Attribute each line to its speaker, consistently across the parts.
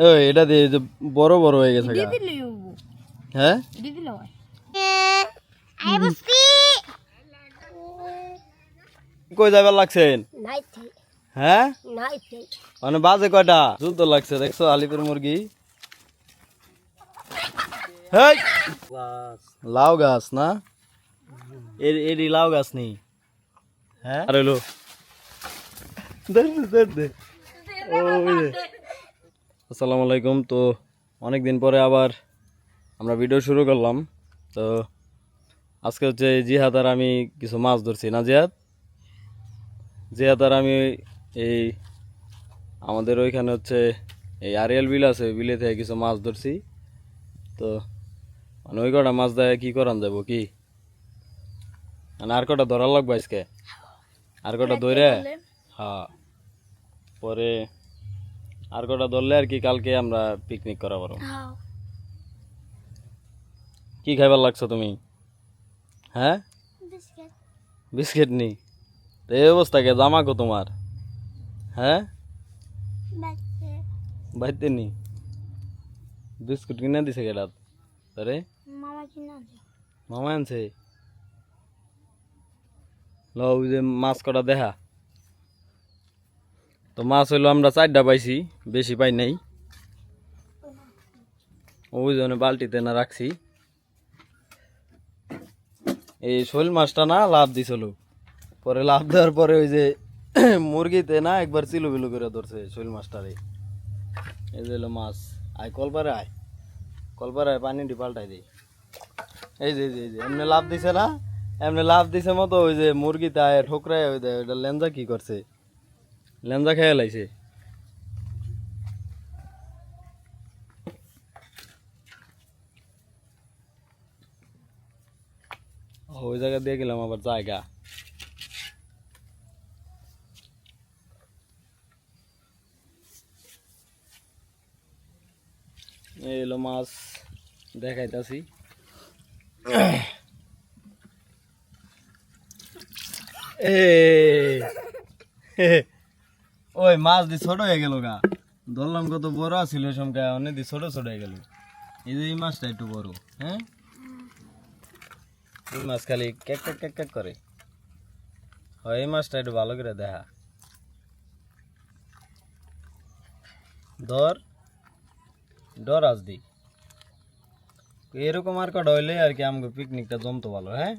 Speaker 1: ওই এটা দিয়ে যে বড় বড় হয়ে গেছে গা। হ্যাঁ?
Speaker 2: দিলে
Speaker 1: কই যাবার লাগছেন?
Speaker 2: নাই
Speaker 1: হ্যাঁ? মানে বাজে কয়টা? জুতো লাগছে দেখছ আলিপুর মুরগি? হেই! লাউ গাছ না? এর এরই লাউ গাছ নেই হ্যাঁ? আর ধর দে, দে। ওই যে। আসসালামু আলাইকুম। তো অনেক দিন পরে আবার আমরা ভিডিও শুরু করলাম। তো আজকে হচ্ছে জিহাদ আর আমি কিছু মাছ ধরছি না জিহাদ? জিহাদ আর আমি এই আমাদের ওইখানে হচ্ছে এই আরিয়াল বিল আছে বিলে থেকে কিছু মাছ ধরছি। তো মানে ওই কটা মাছ দেয় কী করান যাব কি? মানে আর কটা ধরার লাগবে আজকে? আর কটা ধরে হ্যাঁ। পরে আর কটা ধরলে আর কি কালকে আমরা পিকনিক করা পারব কি খাইবার লাগছো তুমি? হ্যাঁ? বিস্কিট। নি? তো এই অবস্থা কে? জামা কো তোমার? হ্যাঁ? বাইতে। নি? বিস্কুট কিনে দিছে কেডা আরে?
Speaker 2: মামা
Speaker 1: আনছে। ল ওই যে মাছ কটা দেখা তো মাছ হইল আমরা চারটা পাইছি, বেশি পাই নাই। ওই জন্য বালতিতে না রাখছি। এই শোল মাছটা না লাভ দিছিল। পরে লাভ দেওয়ার পরে ওই যে মুরগিতে না একবার চিলু বিলু করে ধরছে শোল মাছটারে। এই যে মাছ। আয়, কলপারে আয়। কলপারে আয় পানি পাল্টাই দিই এই যে এই যে এই যে, এমনি লাভ দিছে না, এমনি লাভ দিছে মতো ওই যে মুরগিতে আয়, ঠোকরায় ওই যে, ওইটা লেঞ্জা কি করছে? লেঞ্জা খেয়ে লাইছে। ওই জায়গা দিয়ে গেলাম আবার জায়গা। এই হলো মাছ দেখাইতাছি। এই, ওই মাছ দি ছোট হয়ে গেল গা। ধরলাম কত বড় ছিল সমকা অনেক দি ছোট ছোট হয়ে গেল। এই যে এই মাছটা একটু বড় হ্যাঁ? এই মাছ খালি কেক কেক কেক কেক করে। হয়, এই মাছটা একটু ভালো করে দেখা। ধর ডর আজ দি। এরকম আর কটা হইলে আর কি আমাকে পিকনিকটা জমতো ভালো হ্যাঁ?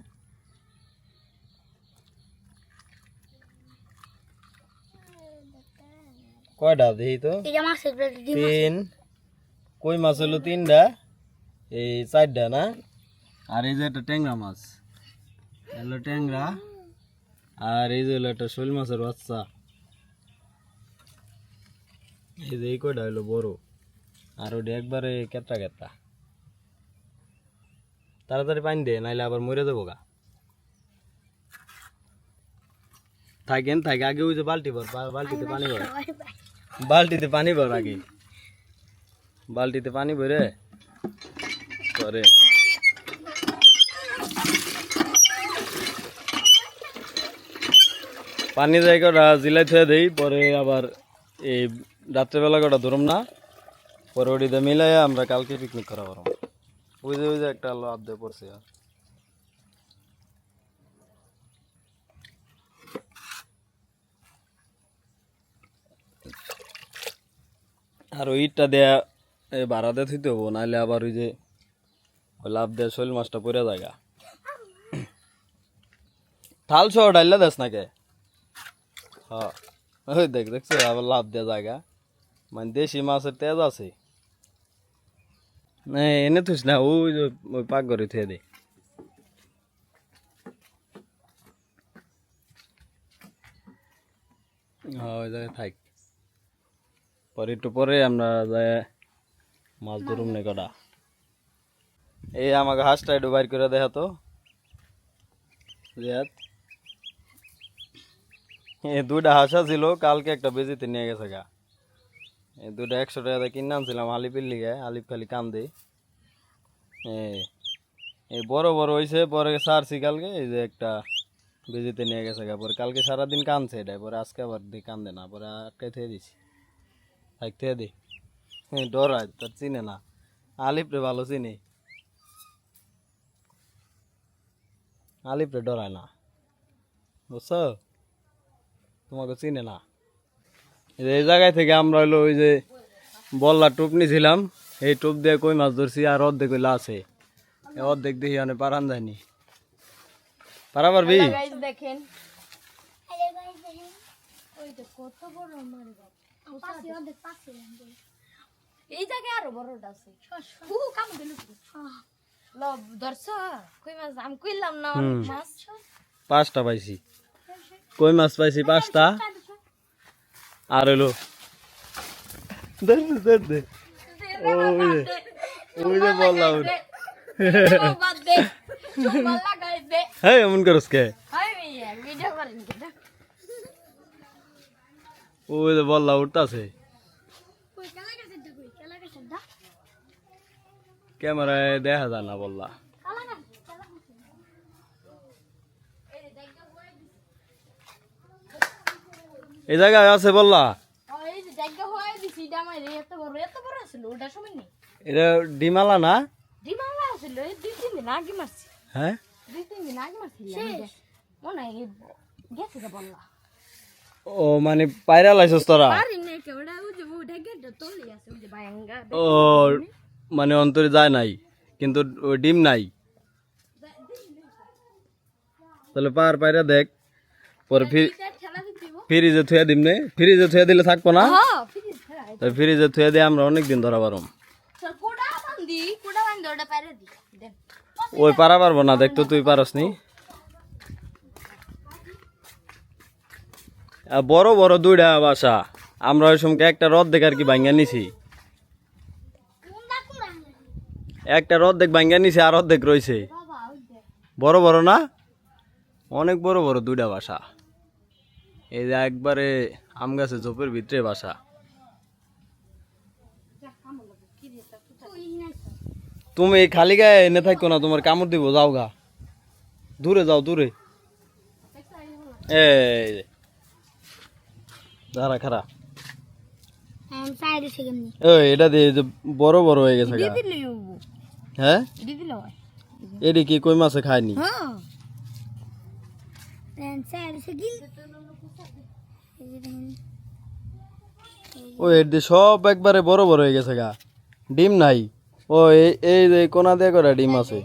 Speaker 1: কয়টা দেখি তো? তিন। কই মাছ হলো তিনটা এই চারটা না? আর এই যে একটা ট্যাংরা মাছ। হলো ট্যাংরা। আর এই যে হলো একটা শোল মাছের বাচ্চা। এই যে এই কয়টা হলো বড়। আর ওটা একবারে কেটটা কেটটা তাড়াতাড়ি পানি দে নাইলে আবার মরে যাব গা। থাকেন থাকে আগে ওই যে বালতি ভর বালতিতে পানি ভর। বালতিতে পানি ভর আগে। বালতিতে পানি ভরে পরে। পানি জায়গাটা জিলাই থুয়ে দেই, পরে আবার এই রাত্রেবেলা কটা ধরুম না, পরে ওটিতে মিলাই আমরা কালকে পিকনিক করা পারব ওই যে ওই যে একটা লাভ দিয়ে পড়ছে আর। আর ওই ইটটা দেয়া এই ভাড়াতে থইতে হব নাহলে আবার ওই যে ওই লাভ দেয়া শৈল মাছটা পরে জায়গা থাল সহ ডাইলা দেস নাকে হ্যাঁ। ওই দেখ, দেখছ? আবার লাভ দেয়া জায়গা মানে দেশি মাছের তেজ আছে। না, এনে থুস না, ওই যে ওই পাক ঘরে থুয়ে দে। হ্যাঁ ওই থাক। পরে একটু পরে আমরা মাছ ধরুম নে কটা। এই আমাকে হাঁসটা একটু বাইর করে দেখা। তো দুইটা হাঁসা ছিল কালকে একটা বেজিতে নিয়ে গেছে গা। এই দুইটা একশো টাকা দিয়ে কিনে আনছিলাম, আলিপের লিগে, আলিপ খালি কান্দে। এই বড় বড় হয়েছে পরে সারছি কালকে, এই যে একটা বেজিতে নিয়ে গেছে গা। পরে কালকে সারাদিন কানছে এটা, পরে আজকে আবার দিয়ে কান্দে না, পরে আটকাই থেকে দিছি। থাক থেকে দি হ্যাঁ, ডরায় তোর চিনে না। আলিপ রে ভালো চিনি। আলিপ রে ডরায় না। বুঝছ? তোমাকে চিনে না। এই যে এই জায়গায় থেকে আমরা হলো ওই যে বল্লা টোপ নিয়েছিলাম এই টোপ দিয়ে কই মাছ ধরছি আর অর্ধেক হইলে আছে। অর্ধেক দেখি অনেক পারান যায়নি পারা পারবি
Speaker 3: দেখেন।
Speaker 2: আরে ভাই দেখেন। ওই তো কত বড় আমার পাশে অর্ধেক পাশে
Speaker 3: এই জায়গায় আরও বড়টা আছে হু কাম গেল ল ধরছ কই মাছ আমি কইলাম না অনেক মাছ
Speaker 1: পাঁচটা পাইছি কই মাছ পাইছি পাঁচটা আর ধর দে, দে। ওই ওই যে বললাম
Speaker 3: বাদ দে চুম্মা লাগাই দে
Speaker 1: হ্যাঁ এমন করস কে
Speaker 3: ভিডিও করেন
Speaker 1: ওই যে বললা উঠতাছে।
Speaker 2: কই কেলা গেছে দা কই কেলা গেছে দা।
Speaker 1: ক্যামেরায় দেখা যায় না বললা। এই জায়গায় আছে বললা?
Speaker 3: এই যে জায়গা হয়ে দিছি এটা আমার এত বড় এত বড় ছিল ওটা সময় নেই।
Speaker 1: এটা ডিমালা না?
Speaker 3: ডিমালা ছিল দুই তিন দিন আগে মারছি।
Speaker 1: হ্যাঁ?
Speaker 3: দুই তিন দিন আগে মারছি মনে হয় গেছে বললা।
Speaker 1: ও মানে পায়রা লাইছস তোরা? ও মানে অন্তরে যায় নাই কিন্তু ডিম নাই? তাহলে পার পায়রা দেখ পরে ফ্রিজে থুয়া দিম নে ফ্রিজে থুয়া দিলে থাকব না? ফ্রিজে থুয়া দিয়ে আমরা অনেক দিন ধরা পারম ওই পারা পারব না দেখ তো তুই পারস নি। বড় বড় দুইটা বাসা। আমরা ওই সময় একটা রদ দেখ আর কি ভাঙ্গা নিছি। একটা রদ দেখ ভাঙ্গা নিছি আর অর্ধেক রয়েছে বড় বড় না? অনেক বড় বড় দুইটা বাসা। এই যে একবারে আম গাছে ঝোপের ভিতরে বাসা। তুমি খালি গায়ে এনে থাকো না, তোমার কামড় দিব, যাও গা। দূরে যাও, দূরে। এই। দাঁড়া খারা ওই এটা দিয়ে যে বড় বড় হয়ে গেছে হ্যাঁ?
Speaker 3: হয়।
Speaker 1: এটি কি কই মাছে খায়নি?
Speaker 3: হ্যাঁ।
Speaker 2: দেন সাইড থেকে এই যে দেখেন।
Speaker 1: ওই এর দিয়ে সব একবারে বড় বড় হয়ে গেছে গা। ডিম নাই। ও এই এই যে কোনা দিয়ে করা ডিম আছে?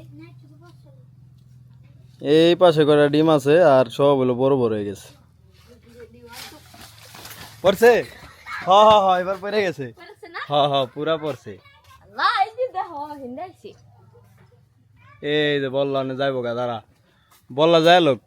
Speaker 1: এই পাশে করা ডিম আছে আর সব হলো বড় বড় হয়ে গেছে। পড়ছে? হ হ হ এবার পড়ে গেছে। হ হ পুরা পড়ছে।
Speaker 3: এই যে
Speaker 1: বললা না যাইব গা দাঁড়া। বললা যায় লোক।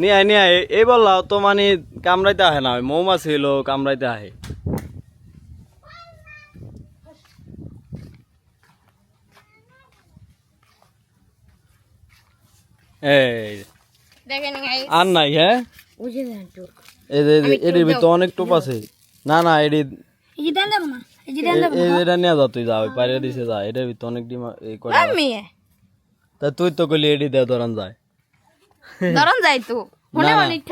Speaker 1: নিয়ে নিয়ে এই বললা তো মানে কামড়াইতে আহে না মৌমাছি হলো কামড়াইতে আহে। এই।
Speaker 3: দেখেন
Speaker 1: আর নাই হ্যাঁ?
Speaker 3: ওই যে
Speaker 1: এই ভিতরে অনেক টোপ আছে। না না এটি
Speaker 2: এই দেন দেবো না এই যে দেন
Speaker 1: এই এটা নিয়ে যা তুই যা ওই দিছে যা। এটার ভিতরে অনেক ডিম এই করে
Speaker 3: আমি
Speaker 1: তা তুই তো কইলি এডি দে ধরান যায়।
Speaker 3: ধরন তো।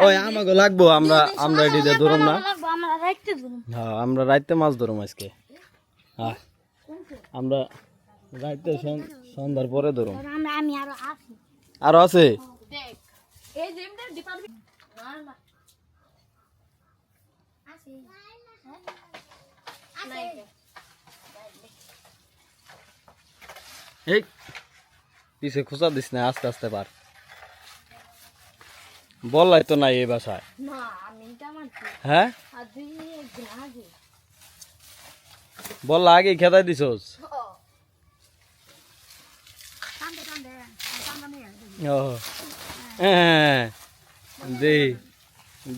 Speaker 1: ওই আমাকে লাগবো আমরা আমরা এডি দে না।
Speaker 2: আমরা
Speaker 1: হ্যাঁ আমরা রাইতে মাছ ধরুম আজকে। হ্যাঁ আমরা রাইতে সন্ধ্যার পরে ধরুম।
Speaker 2: আমি আরও আসি।
Speaker 1: আর আছে? পিছে খুচা দিস না আস্তে আস্তে পার। বললাই তো নাই এই বাসায়। হ্যাঁ? বললা আগে খেদাই দিছস
Speaker 2: কান্দে কান্দে কান্দে নিয়ে
Speaker 1: ও। হ্যাঁ দেহি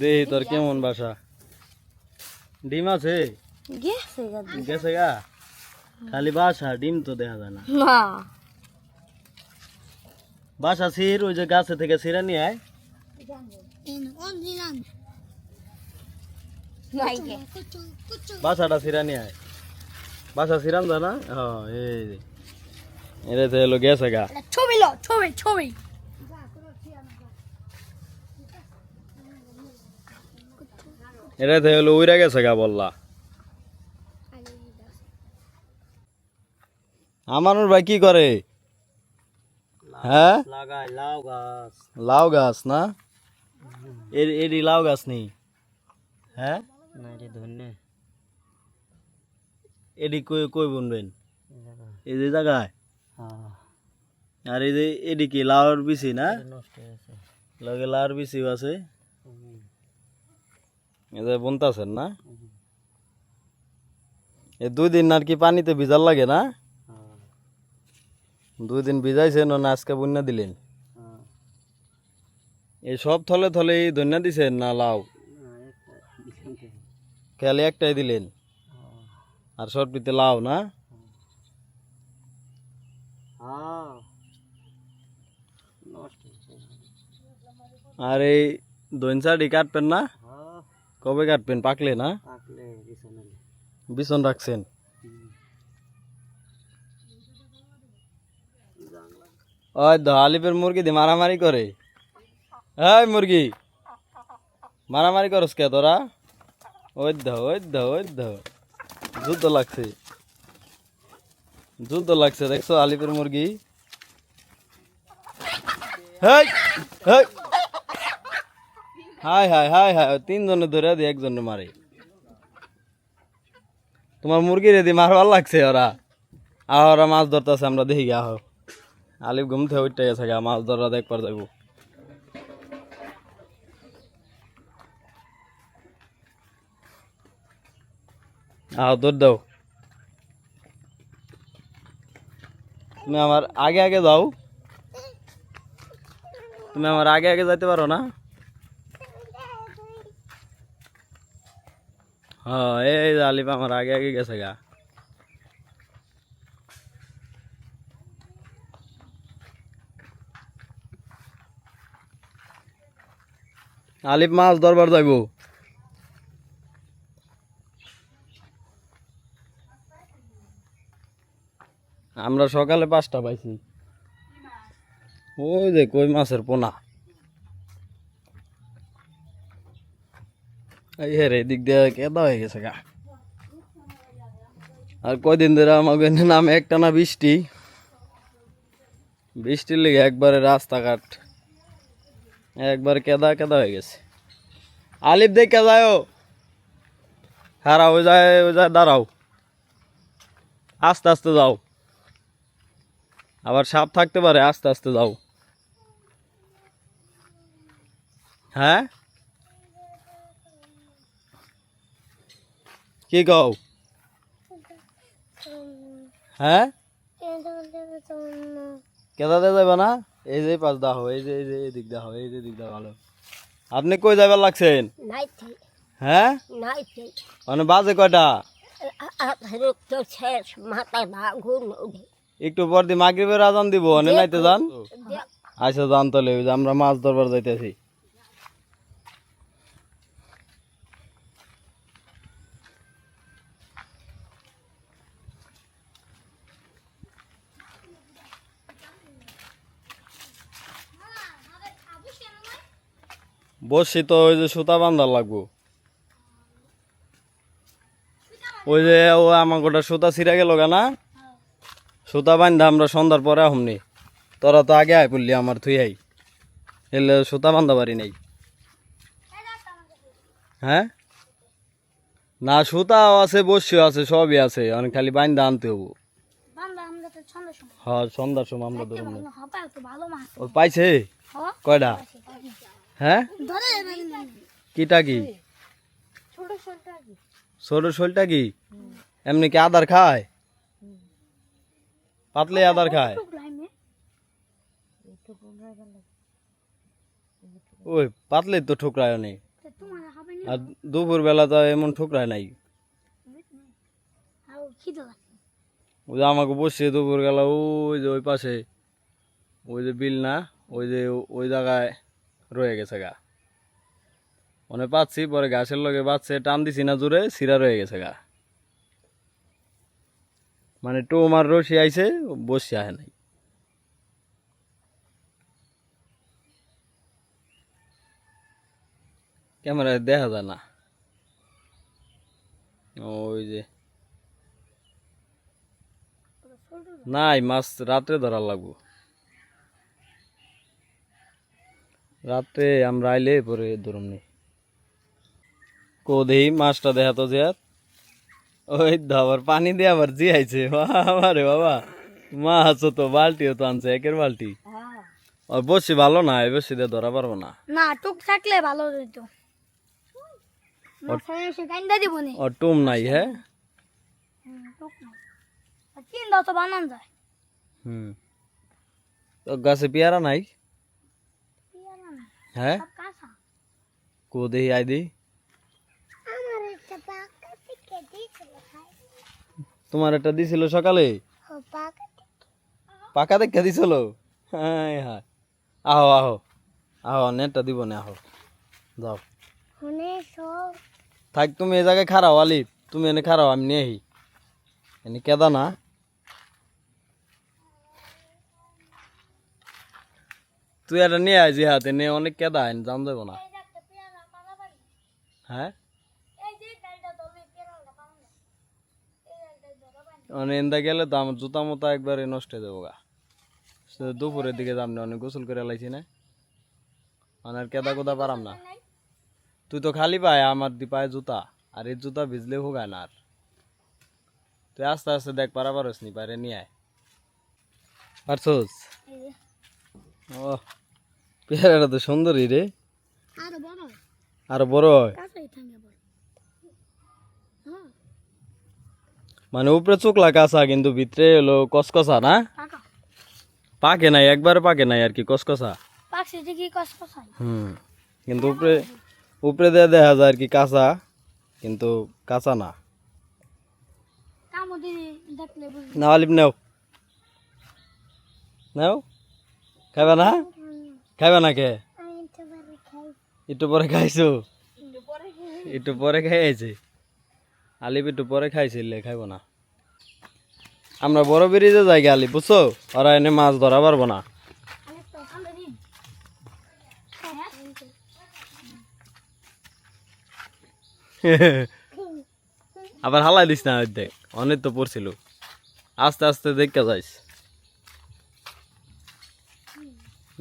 Speaker 1: দেহি তোর কেমন বাসা? ডিম আছে?
Speaker 3: গেছে
Speaker 1: গা খালি বাসা ডিম তো দেখা যায় না। বাসা ছির ওই যে গাছে থেকে ছিঁড়ে নিয়ে আয়। বাসাটা ছিঁড়ে নিয়ে আয়। বাসা ছিঁড়ান যায় না? হ্যাঁ এই যে। তো গেছে গা।
Speaker 2: ছবি লো ছবি ছবি।
Speaker 1: এটা তো হলো উইরা গেছে গা বললা। আমানুর ভাই কি করে? হ্যাঁ?
Speaker 4: লাগাই লাউ গাছ।
Speaker 1: লাউ গাছ না? এর এডি লাউ গাছ নেই। হ্যাঁ?
Speaker 4: না রে ধন্যে।
Speaker 1: এডি কই কই বুনবেন? এই যে জায়গায়?
Speaker 4: হ্যাঁ।
Speaker 1: আর এই যে এডি কি লাউর বিচি না? লগে লাউর বিচিও আছে। যে বুনতাছেন না? এই দুই দিন আর কি পানিতে ভিজার লাগে না?
Speaker 4: হ্যাঁ।
Speaker 1: দুই দিন ভিজাইছেন না আজকে বুন্না দিলেন?
Speaker 4: হ্যাঁ।
Speaker 1: এই সব থলে থলে ধন্যা দিছেন না লাউ? খেয়ালে একটাই দিলেন? আর সবটিতে লাউ না?
Speaker 4: হ্যাঁ।
Speaker 1: আর এই দইনসাডি কাটবেন না?
Speaker 4: হ্যাঁ
Speaker 1: কবে কাটবেন? পাকলে না?
Speaker 4: পাকলে বিছন
Speaker 1: রাখছেন? ওই তো আলিপের মুরগি দিয়ে মারামারি করে। এই মুরগি মারামারি করস কে তোরা? ওই দা ওই দা ওই দা যুদ্ধ লাগছে। যুদ্ধ লাগছে দেখছ আলিপের মুরগি? Hey hey. Hi hi hi hi তিনজনে ধরে দিয়ে একজনে মারে তোমার মুরগি রেদি মারবার লাগছে ওরা আহ ওরা মাছ ধরতেছে আমরা দেখি গা আহ আলিফ ঘুম থেকে উঠতে গেছে গা মাছ ধরা দেখবার যাব আহ দৌড় দাও তুমি আমার আগে আগে যাও তুমি আমার আগে আগে যাইতে পারো না হ্যাঁ এই যে আলিফ আমার আগে আগে গেছে গা আলিফ মাছ ধরবার যাইব আমরা সকালে পাঁচটা পাইছি ওই যে কই মাছের পোনা এই হে রে দিক দিয়ে কেদা হয়ে গেছে গা আর কয়দিন ধরে আমাকে নামে একটা না বৃষ্টি বৃষ্টির লেগে একবারে রাস্তাঘাট একবার কেদা কেদা হয়ে গেছে আলিফ দেখে যাও হারা ওই যায় ওই যায় দাঁড়াও আস্তে আস্তে যাও আবার সাপ থাকতে পারে আস্তে আস্তে যাও হ্যাঁ কি কও হ্যাঁ? কেদাতে যাবে না? এই যে পাঁচ দাহ এই যে এই যে এই দিক দাহ এই যে দিক দাহ ভালো। আপনি কই যাবার লাগছেন?
Speaker 2: নাইতে
Speaker 1: হ্যাঁ?
Speaker 2: নাইতে
Speaker 1: মানে বাজে কয়টা? একটু পর দিয়ে মাগরিবের আজান দিব নাইতে যান। আচ্ছা যান তাহলে আমরা মাছ ধরবার যাইতেছি। বসছি তো ওই যে সুতা বান্ধার লাগবো। ওই যে ও আমার গোটা সুতা ছিঁড়ে গেল না? সুতা বান্ধা আমরা সন্ধ্যার পরে আহমনি তোরা তো আগে আয় পড়লি আমার থুই আই। এলে সুতা বান্ধা পারি নাই। হ্যাঁ? না সুতাও আছে বসিও আছে সবই আছে অনেক খালি বান্ধা আনতে হব। হ্যাঁ সন্ধ্যার সময় আমরা ধরুন পাইছে? কয়টা হ্যাঁ? কিটা কি?
Speaker 2: ছোট
Speaker 1: শোলটা কি? এমনি কি আদার খায়? পাতলে আদার খায়? ওই পাতলে তো ঠোকরায়
Speaker 2: না?
Speaker 1: আর দুপুর বেলা তো এমন ঠোকরায় নাই। ওই যে আমাকে বসছে দুপুর বেলা ওই যে ওই পাশে। ওই যে বিল না ওই যে ওই জায়গায় রয়ে গেছে গা। মনে পাচ্ছি পরে গাছের লগে বাচ্চা টান দিছি না জুড়ে সিরা রয়ে গেছে গা। মানে টোমার রসি আইছে বসে আহে নাই। ক্যামেরায় দেখা যায় না। ওই যে। নাই মাছ রাত্রে ধরার লাগবো। রাত্রে আমরা আইলে পরে ধরুন নি। কো দেই মাছটা দেখা তো জিয়াত। ওই তো আবার পানি দিয়ে আবার জিয়াইছে। বাবা রে বাবা। মাছ তো বালতিও তো আনছে একের বালতি আর বসি ভালো না এই বসি দিয়ে ধরা পারব না।
Speaker 2: না টুক থাকলে ভালো হইতো মাথায় এসে কান্দা দিব নি।
Speaker 1: আর টুম নাই হ্যাঁ
Speaker 2: টুক নাই। আর তিন দাও তো বানান যায়।
Speaker 1: হুম। তো গাছে পেয়ারা নাই?
Speaker 2: পিয়ারা না
Speaker 1: হ্যাঁ
Speaker 2: সব কাঁচা
Speaker 1: কো দেই আই দি
Speaker 2: আমার একটা পাকা থেকে দিয়েছিল খাই
Speaker 1: তোমার একটা দিছিল সকালে
Speaker 2: ও পাকা
Speaker 1: পাকা দেখা দিছিল হ্যাঁ হ্যাঁ আহো আহো আহো নেটটা দিব না আহো যাও
Speaker 2: শুনে সব
Speaker 1: থাক তুমি এই জায়গায় খারাও আলি তুমি এনে খারাও আমি নিয়ে আহি এনে কেদা না তুই এটা নিয়ে আয় হাতে নিয়ে অনেক কেদা আইন জান দেবো না
Speaker 2: এই যে একটা পেয়ারা পালা পারি
Speaker 1: হ্যাঁ
Speaker 2: এই যে ডালটা দলে পেয়ারাটা পালা না এই ডালটা ধরা পানি
Speaker 1: মানে এন্দা গেলে তো আমার জুতা মোতা একবারে নষ্ট হয়ে যাব গা সে দুপুরের দিকে যাম না অনেক গোসল করে লাইছি না মানে আর কেদা কোদা পারাম না তুই তো খালি পায় আমার দি পায়ে জুতা আর এই জুতা ভিজলে হোগায় না আর তুই আস্তে আস্তে দেখ পারা পারস নি পারে নিয়ে আয় পারছস
Speaker 2: এই যে
Speaker 1: ও পেয়ারাটা তো সুন্দরই রে।
Speaker 2: আরও বড়
Speaker 1: আর বড় হয়?
Speaker 2: হ্যাঁ।
Speaker 1: মানে উপরে চোখলা কাঁচা কিন্তু ভিতরে হলো কসকসা না?
Speaker 2: পাকে।
Speaker 1: নাই একবারে পাকে নাই আর কি কসকসা হুম কিন্তু উপরে উপরে দিয়ে দেখা যায় আর কি কাঁচা কিন্তু কাঁচা না। আলিপ নেও। নেও। খাইবা না? খাইবা না কে?
Speaker 2: খাই
Speaker 1: একটু পরে খাইছো? একটু পরে খাইছে আলিপ একটু পরে খাইছিল, খাইব না। আমরা বড় ব্রিজে যাই আলিপ, বুঝছ? ওরা এনে মাছ ধরা পারব না। আবার হালাই দিস না দেখ অনেক তো পড়ছিল। আস্তে আস্তে দেখতে যাইস।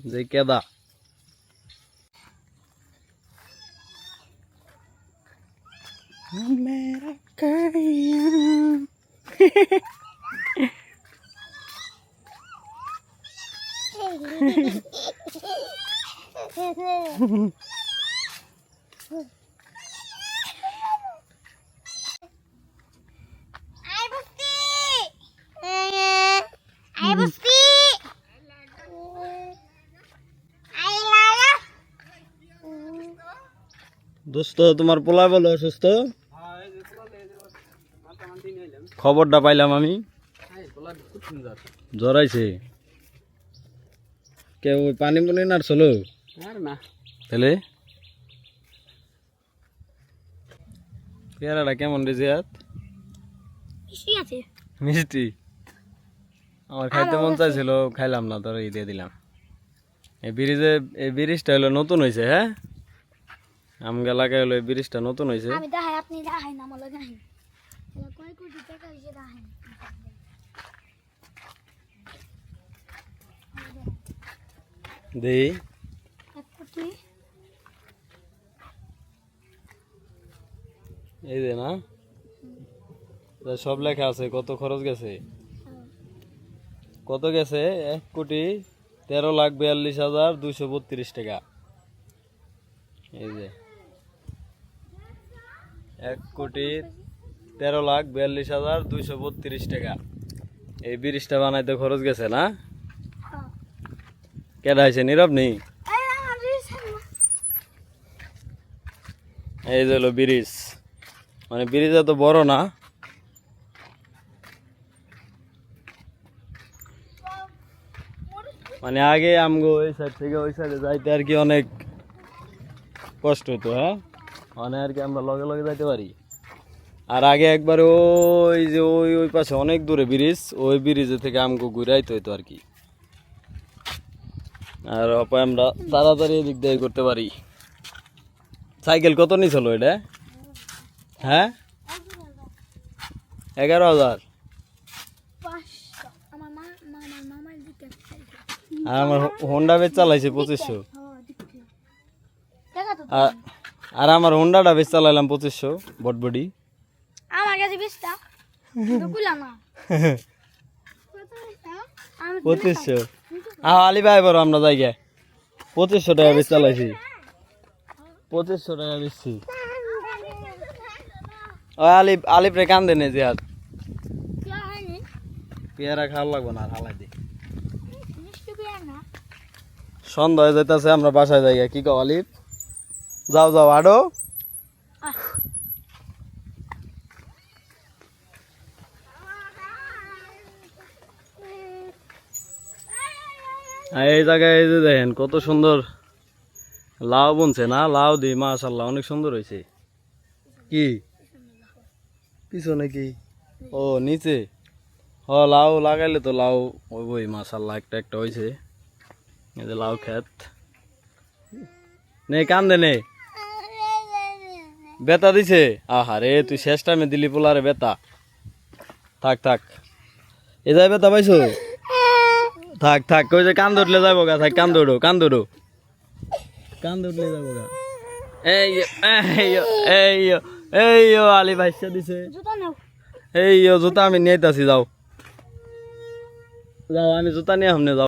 Speaker 1: যে কেদা
Speaker 2: আই বস্তি আই বস্তি আই লালা
Speaker 1: দোস্ত তোমার পোলা বলো অসুস্থ? খবরটা পাইলাম আমি। জ্বরাইছে। কেউ ওই পানি
Speaker 4: আর না
Speaker 1: তাহলে? পেয়ারাটা কেমন রে জিয়াত মিষ্টি আমার খাইতে মন চাইছিল খাইলাম না তোর দিয়ে দিলাম। এই ব্রিজে এই ব্রিজটা হলো নতুন হয়েছে হ্যাঁ? আমগা এলাকায় হলো ব্রিজটা নতুন হয়েছে
Speaker 2: আমি দেখাই আপনি দেখাই না কয় কোটি টাকা হয়েছে দেখাই
Speaker 1: দেই
Speaker 2: এক কোটি।
Speaker 1: এই যে না সব লেখা আছে কত খরচ গেছে? কত গেছে? এক কোটি তেরো লাখ বিয়াল্লিশ হাজার দুইশো বত্রিশ টাকা। এই যে। এক কোটি তেরো লাখ বিয়াল্লিশ হাজার দুইশো বত্রিশ টাকা। এই ব্রিজটা বানাইতে খরচ গেছে না?
Speaker 2: হ্যাঁ।
Speaker 1: কেডা হয়েছে নীরব নেই
Speaker 2: এই
Speaker 1: যে হলো ব্রিজ। মানে ব্রিজ এত বড় না। মানে আগে আমগো ওই সাইড থেকে ওই সাইডে যাইতে আর কি অনেক কষ্ট হতো হ্যাঁ? মানে আর কি আমরা লগে লগে যাইতে পারি। আর আগে একবার ওই যে ওই ওই পাশে অনেক দূরে ব্রিজ ওই ব্রিজে থেকে আমগো ঘুরাইতে হইতো আর কি। আর অপায় আমরা তাড়াতাড়ি এদিক দিয়ে করতে পারি। সাইকেল কত নিছিল এটা? হ্যাঁ? এগারো হাজার। আর আমার হোন্ডা বেচ চালাইছে পঁচিশশো।
Speaker 2: হ্যাঁ
Speaker 1: আর আমার হোন্ডাটা বেশ চালাইলাম পঁচিশশো বটবডি
Speaker 2: আমার কাছে বিশটা। না।
Speaker 1: পঁচিশশো। আহ আলি ভাই বড় আমরা জায়গায়। পঁচিশশো টাকা বেশ চালাইছি। পঁচিশশো টাকা বেশি। ও আলিপ আলিপ রে
Speaker 2: কান্দে নে জিয়াদ
Speaker 1: পেয়ারা খাওয়া লাগবো না হালাই দি। সন্ধ্যা হয়ে আমরা বাসায় যাই কি কো আলিপ যাও যাও, আর। এই জায়গায় এই যে দেখেন, কত সুন্দর লাউ বুনছে না? লাউ দি মাশাল্লাহ অনেক সুন্দর হয়েছে। কি? পিছনে কি? ও, নিচে? হ, লাউ লাগাইলে তো লাউ ওই মাশাল্লাহ একটা একটা হয়েছে এই যে লাউ খেত নে, কান্দে নে। বেতা দিছে? আহা রে তুই শেষ টাইমে দিলি পোলারে বেতা। থাক থাক। এ যাই বেতা পাইছো? থাক থাক কই যে কান ধরলে যাব গা থাক কান ধরো কান ধরো। কান ধরলে যাব গা। এই আলি দিছে। এই জুতা আমি নিয়ে যাও। যাও আমি জুতা নিয়ে হামনে যাও।